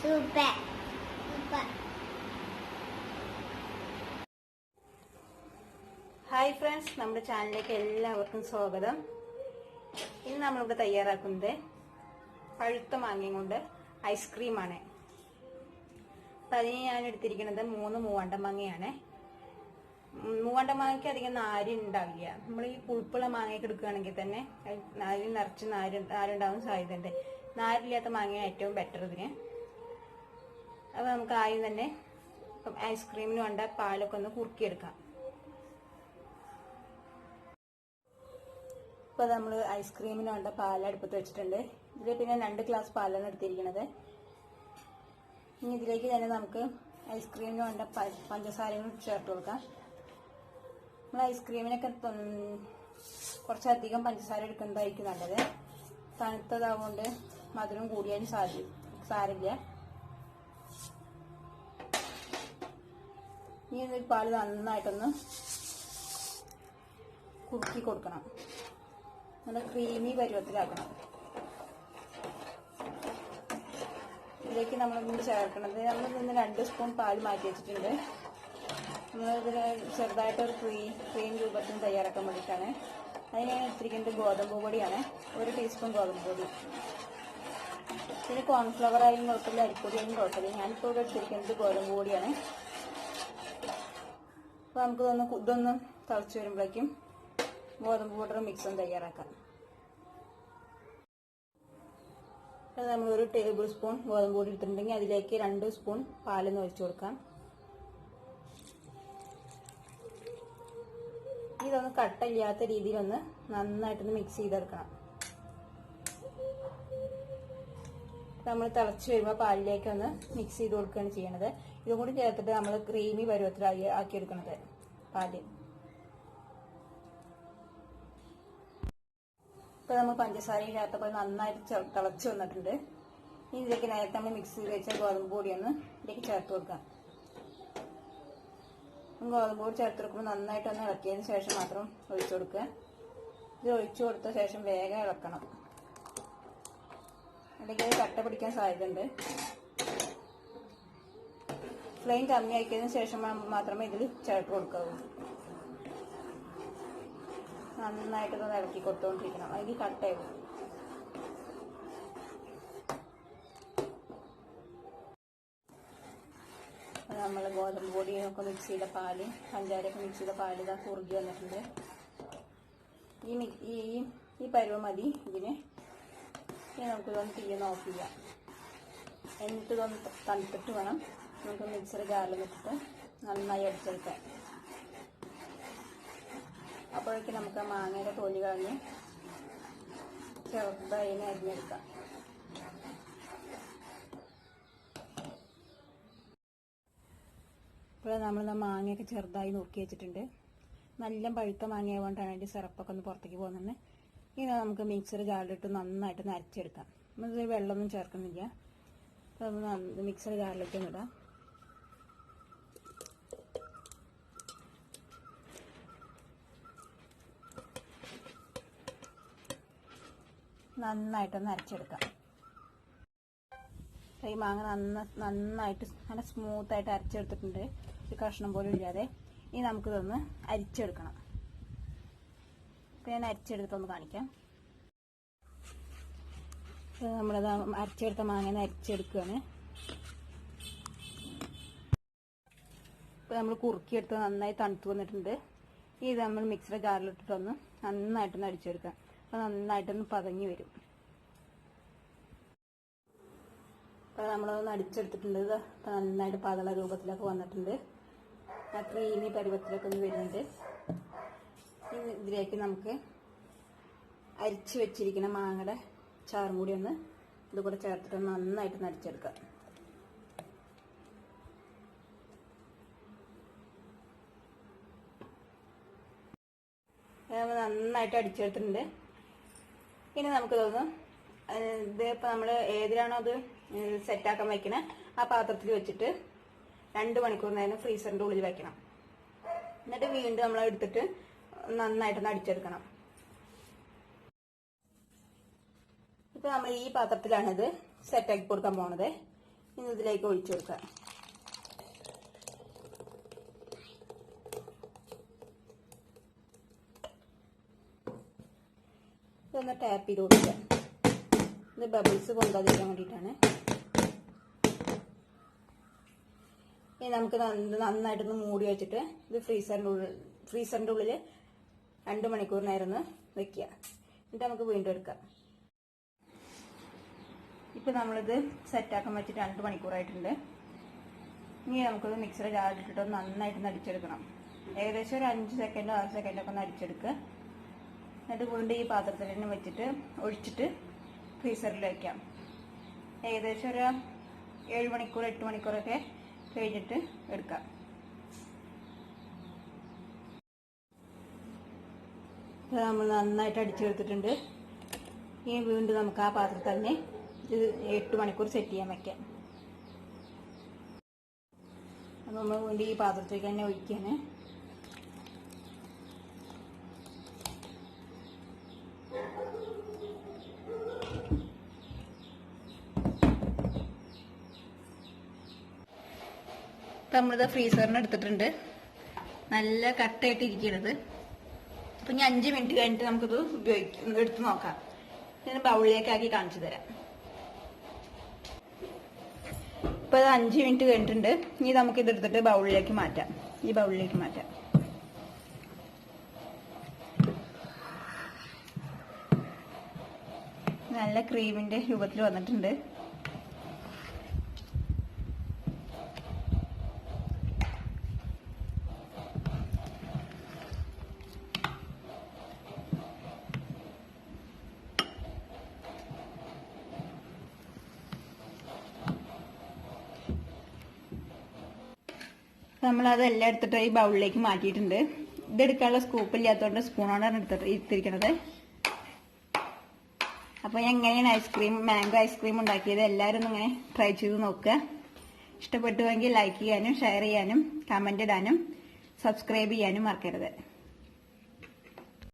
Super super hi friends നമ്മുടെ ചാനലിലേക്ക് എല്ലാവർക്കും സ്വാഗതം. ഇന്ന് നമ്മളിവിടെ തയ്യാറാക്കുന്നത് പഴുത്ത മാങ്ങയും കൊണ്ട് ഐസ്ക്രീമാണ് അപ്പം അതിന് ഞാൻ എടുത്തിരിക്കുന്നത് മൂന്ന് മൂവാണ്ട മാങ്ങയാണ്. മൂവാണ്ട മാങ്ങയ്ക്ക് അധികം നാര് ഉണ്ടാവില്ല. നമ്മൾ ഈ പുഴുപ്പുള്ള മാങ്ങയൊക്കെ എടുക്കുകയാണെങ്കിൽ തന്നെ നാരിൽ നിറച്ച് നാര് നാരുണ്ടാവാൻ സാധ്യതയുണ്ട്. നാരില്ലാത്ത മാങ്ങയാണ് ഏറ്റവും ബെറ്റർ ഇതിന്. അപ്പോൾ നമുക്ക് ആദ്യം തന്നെ ഇപ്പം ഐസ്ക്രീമിന് വേണ്ട പാലൊക്കെ ഒന്ന് കുറുക്കിയെടുക്കാം. ഇപ്പോൾ നമ്മൾ ഐസ്ക്രീമിന് വേണ്ട പാൽ അടുപ്പത്ത് വെച്ചിട്ടുണ്ട്. ഇതിൽ പിന്നെ രണ്ട് ഗ്ലാസ് പാലാണ് എടുത്തിരിക്കുന്നത്. ഇനി ഇതിലേക്ക് തന്നെ നമുക്ക് ഐസ്ക്രീമിന് വേണ്ട പഞ്ചസാരയും ചേർത്ത് കൊടുക്കാം. നമ്മൾ ഐസ്ക്രീമിനൊക്കെ കുറച്ചധികം പഞ്ചസാര എടുക്കുന്നതായിരിക്കും നല്ലത്. തണുത്തതാവുകൊണ്ട് മധുരം കൂടിയാലും സാധ്യ സാരില്ല ഇനി ഇതിൽ പാൽ നന്നായിട്ടൊന്ന് കുറുക്കി കൊടുക്കണം. നല്ല ക്രീമി പരുവത്തിലാക്കണം. ഇതിലേക്ക് നമ്മൾ ഇന്ന് ചേർക്കണത് നമ്മൾ ഇന്ന് രണ്ട് സ്പൂൺ പാൽ മാറ്റി വെച്ചിട്ടുണ്ട്. നമ്മൾ ചെറുതായിട്ട് ഒരു ക്രീം ക്രീം രൂപത്തിൽ തയ്യാറാക്കാൻ വേണ്ടിയിട്ടാണ്. അതിന് ഞാൻ എടുത്തിരിക്കുന്നത് ഗോതമ്പ് പൊടിയാണ്. ഒരു ടീസ്പൂൺ ഗോതമ്പ് പൊടി. പിന്നെ കോൺഫ്ലവർ ആയാലും കുഴപ്പമില്ല. അരിപ്പൊടി ആയാലും കുഴപ്പമില്ല. ഞാനിപ്പോൾ ഇവിടെ ഇട്ടിരിക്കുന്നത് ഗോതമ്പ് പൊടിയാണ്. അപ്പോൾ നമുക്ക് ഇതൊന്ന് ഇതൊന്ന് തിളച്ച് വരുമ്പോഴേക്കും ഗോതമ്പ് പൗഡർ മിക്സും തയ്യാറാക്കാം. നമ്മൾ ഒരു ടേബിൾ സ്പൂൺ ഗോതമ്പ് പൊടി എടുത്തിട്ടുണ്ടെങ്കിൽ അതിലേക്ക് രണ്ട് സ്പൂൺ പാലൊന്ന് ഒഴിച്ചു കൊടുക്കാം. ഇതൊന്ന് കട്ടില്ലാത്ത രീതിയിലൊന്ന് നന്നായിട്ടൊന്ന് മിക്സ് ചെയ്തെടുക്കണം. നമ്മൾ തിളച്ച് വരുമ്പോൾ പാലിലേക്ക് ഒന്ന് മിക്സ് ചെയ്ത് കൊടുക്കുകയാണ് ചെയ്യണത്. ഇതും കൂടി ചേർത്തിട്ട് നമ്മൾ ക്രീമി പരുവത്തിലാക്കി ആക്കിയെടുക്കണത്. പാൽ ഇപ്പൊ നമ്മൾ പഞ്ചസാര ചേർത്തപ്പോൾ നന്നായിട്ട് തിളച്ച് വന്നിട്ടുണ്ട്. ഇനി ഇതിലേക്ക് നേരത്തെ നമ്മൾ മിക്സ് ചെയ്ത് വെച്ച ഗോതമ്പ് പൊടി ഒന്ന് ഇതിലേക്ക് ചേർത്ത് കൊടുക്കാം. ഗോതമ്പ് പൊടി ചേർത്ത് കൊടുക്കുമ്പോൾ നന്നായിട്ട് ഒന്ന് ഇളക്കിയതിന് ശേഷം മാത്രം ഒഴിച്ചു കൊടുക്കുക. ഇത് ഒഴിച്ചു കൊടുത്ത ശേഷം വേഗം ഇളക്കണം. അല്ലെങ്കിൽ കട്ട പിടിക്കാൻ സാധ്യതയുണ്ട്. ഫ്ലെയിം കമ്മി ആക്കിയതിന് ശേഷം മാത്രമേ ഇതിൽ ചേർത്ത് കൊടുക്കാവൂ. നന്നായിട്ട് ഒന്ന് ഇളക്കി കൊടുത്തോണ്ടിരിക്കണം. അതിൽ കട്ടയാവും നമ്മൾ ഗോതമ്പ് പൊടിയൊക്കെ മിക്സ് ചെയ്ത പാൽ പഞ്ചാരയൊക്കെ മിക്സ് ചെയ്ത പാൽ ഇതാ കുറുകി വന്നിട്ടുണ്ട്. ഈ ഈ ഈ പരുവം മതി. ഇതിന് ഇനി നമുക്കിതൊന്ന് തീയൊന്ന് ഓഫ് ചെയ്യാം. എന്നിട്ട് ഇതൊന്ന് തണുത്തിട്ട് വേണം. നമുക്ക് മിക്സർ ജാറിൽ വെച്ചിട്ട് നന്നായി അടിച്ചെടുക്കാം. അപ്പോഴേക്ക് നമുക്ക് മാങ്ങയുടെ തൊലി കളഞ്ഞ് ചെറുതായി അരിഞ്ഞെടുക്കാം. ഇപ്പോൾ നമ്മൾ മാങ്ങയൊക്കെ ചെറുതായി നോക്കി വെച്ചിട്ടുണ്ട്. നല്ല പഴുത്ത മാങ്ങ ആയതുകൊണ്ടാണ് അതിന്റെ സിറപ്പൊക്കെ ഒന്ന് പുറത്തേക്ക് പോകുന്നത് ഇനി നമുക്ക് മിക്സർ ജാറിലിട്ട് നന്നായിട്ട് നരച്ചെടുക്കാം നമ്മളിത് വെള്ളമൊന്നും ചേർക്കുന്നില്ല. അപ്പോൾ മിക്സർ ജാറിലേക്ക് ഒന്ന് നന്നായിട്ടൊന്ന് അരച്ചെടുക്കാം. ഈ മാങ്ങ നന്ന നന്നായിട്ട് നല്ല സ്മൂത്തായിട്ട് അരച്ചെടുത്തിട്ടുണ്ട്. ഒരു കഷ്ണം പോലും ഇല്ലാതെ. ഇനി നമുക്കിതൊന്ന് അരിച്ചെടുക്കണം. അപ്പം ഞാൻ അരിച്ചെടുത്തൊന്ന് കാണിക്കാം. നമ്മളത് അരച്ചെടുത്ത മാങ്ങനെ അരിച്ചെടുക്കുകയാണ് ഇപ്പം നമ്മൾ കുറുക്കിയെടുത്ത് നന്നായി തണുത്ത് വന്നിട്ടുണ്ട്. ഇത് നമ്മൾ മിക്സിയുടെ ജാറിലിട്ടിട്ടൊന്ന് നന്നായിട്ടൊന്ന് അടിച്ചെടുക്കാം. അപ്പം നന്നായിട്ടൊന്ന് പതഞ്ഞു വരും. അപ്പോൾ നമ്മൾ അടിച്ചെടുത്തിട്ടുണ്ട്. ഇത് ഇപ്പം നന്നായിട്ട് പതള രൂപത്തിലൊക്കെ വന്നിട്ടുണ്ട്. ആ ക്രീമി പരുവത്തിലൊക്കെ ഒന്ന് വരുന്നുണ്ട്. ഇതിലേക്ക് നമുക്ക് അരിച്ച് വെച്ചിരിക്കുന്ന മാങ്ങയുടെ ചാറും കൂടി ഒന്ന് ഇത് കൂടെ ചേർത്തിട്ട് നന്നായിട്ട് അടിച്ചെടുക്കാം. അത് നന്നായിട്ട് അടിച്ചെടുത്തിട്ടുണ്ട്. ഇനി നമുക്ക് തോന്നും ഇത് ഇപ്പം നമ്മൾ ഏതിലാണോ അത് സെറ്റാക്കാൻ വെക്കണേ ആ പാത്രത്തിൽ വെച്ചിട്ട് രണ്ട് മണിക്കൂർ നേരം ഫ്രീസറിന്റെ ഉള്ളിൽ വെക്കണം. എന്നിട്ട് വീണ്ടും നമ്മൾ എടുത്തിട്ട് നന്നായിട്ടൊന്ന് അടിച്ചെടുക്കണം. ഇപ്പൊ നമ്മൾ ഈ പാത്രത്തിലാണ് ഇത് സെറ്റാക്കി കൊടുക്കാൻ പോണത്. ഇനി ഇതിലേക്ക് ഒഴിച്ചു കൊടുക്കാം. ഇതൊന്ന് ടാപ്പ് ചെയ്ത് കൊടുക്കുക ഇത് ബബിൾസ് പൊന്താതിരിക്കാൻ വേണ്ടിയിട്ടാണ്. ഇനി നമുക്ക് നന്ന- നന്നായിട്ടൊന്ന് മൂടി വെച്ചിട്ട് ഇത് ഫ്രീസറിന്റെ ഉള്ളിൽ ഫ്രീസറിന്റെ ഉള്ളിൽ രണ്ട് മണിക്കൂറിനായിരുന്നു വെക്കുക. എന്നിട്ട് നമുക്ക് വീണ്ടും എടുക്കാം. ഇപ്പം നമ്മളിത് സെറ്റാക്കാൻ വെച്ചിട്ട് രണ്ട് മണിക്കൂറായിട്ടുണ്ട് ഇനി നമുക്കത് മിക്സറിൽ ജാറിലിട്ടിട്ട് ഒന്ന് നന്നായിട്ട് അടിച്ചെടുക്കണം. ഏകദേശം ഒരു അഞ്ച് സെക്കൻഡോ ആറ് സെക്കൻഡോ ഒക്കെ ഒന്ന് അടിച്ചെടുക്കുക എന്നിട്ട് വീണ്ടും ഈ പാത്രത്തിൽ തന്നെ വെച്ചിട്ട് ഒഴിച്ചിട്ട് ഫ്രീസറിൽ വയ്ക്കാം ഏകദേശം ഒരു ഏഴ് മണിക്കൂർ എട്ട് മണിക്കൂറൊക്കെ കഴിഞ്ഞിട്ട് എടുക്കാം. ഇത് നമ്മൾ നന്നായിട്ട് അടിച്ചെടുത്തിട്ടുണ്ട് ഇനി വീണ്ടും നമുക്ക് ആ പാത്രത്തിൽ തന്നെ ഇത് എട്ട് മണിക്കൂർ സെറ്റ് ചെയ്യാൻ വയ്ക്കാം അപ്പോൾ നമ്മൾ വീണ്ടും ഈ പാത്രത്തിലേക്ക് തന്നെ ഒഴിക്കാണ്. നമ്മളിത് ഫ്രീസറിന് എടുത്തിട്ടുണ്ട്. നല്ല കട്ടയായിട്ട് ഇരിക്കണത്. അപ്പൊ ഇനി അഞ്ച് മിനിറ്റ് കഴിഞ്ഞിട്ട് നമുക്കിത് ഉപയോഗിക്കും എടുത്ത് നോക്കാം. ഞാൻ ബൗളിലേക്ക് ആക്കി കാണിച്ചു തരാം. ഇപ്പൊ അത് അഞ്ച് മിനിറ്റ് കഴിഞ്ഞിട്ടുണ്ട്. ഇനി നമുക്ക് ഇത് എടുത്തിട്ട് ബൗളിലേക്ക് മാറ്റാം. ഈ ബൗളിലേക്ക് മാറ്റാം. നല്ല ക്രീമിന്റെ രൂപത്തിൽ വന്നിട്ടുണ്ട്. നമ്മൾ അതെല്ലാം എടുത്തിട്ട് ഈ ബൗളിലേക്ക് മാറ്റിയിട്ടുണ്ട്. ഇതെടുക്കാനുള്ള സ്കൂപ്പ് ഇല്ലാത്തതുകൊണ്ട് സ്പൂണാണ് എടുത്തിട്ട് എടുത്തിരിക്കണത് അപ്പോൾ എങ്ങനെയാണ് ഐസ്ക്രീം മാംഗോ ഐസ്ക്രീം ഉണ്ടാക്കിയത് എല്ലാവരും ഇങ്ങനെ ട്രൈ ചെയ്ത് നോക്കുക. ഇഷ്ടപ്പെട്ടുവെങ്കിൽ ലൈക്ക് ചെയ്യാനും ഷെയർ ചെയ്യാനും കമന്റ് ഇടാനും സബ്സ്ക്രൈബ് ചെയ്യാനും മറക്കരുത്.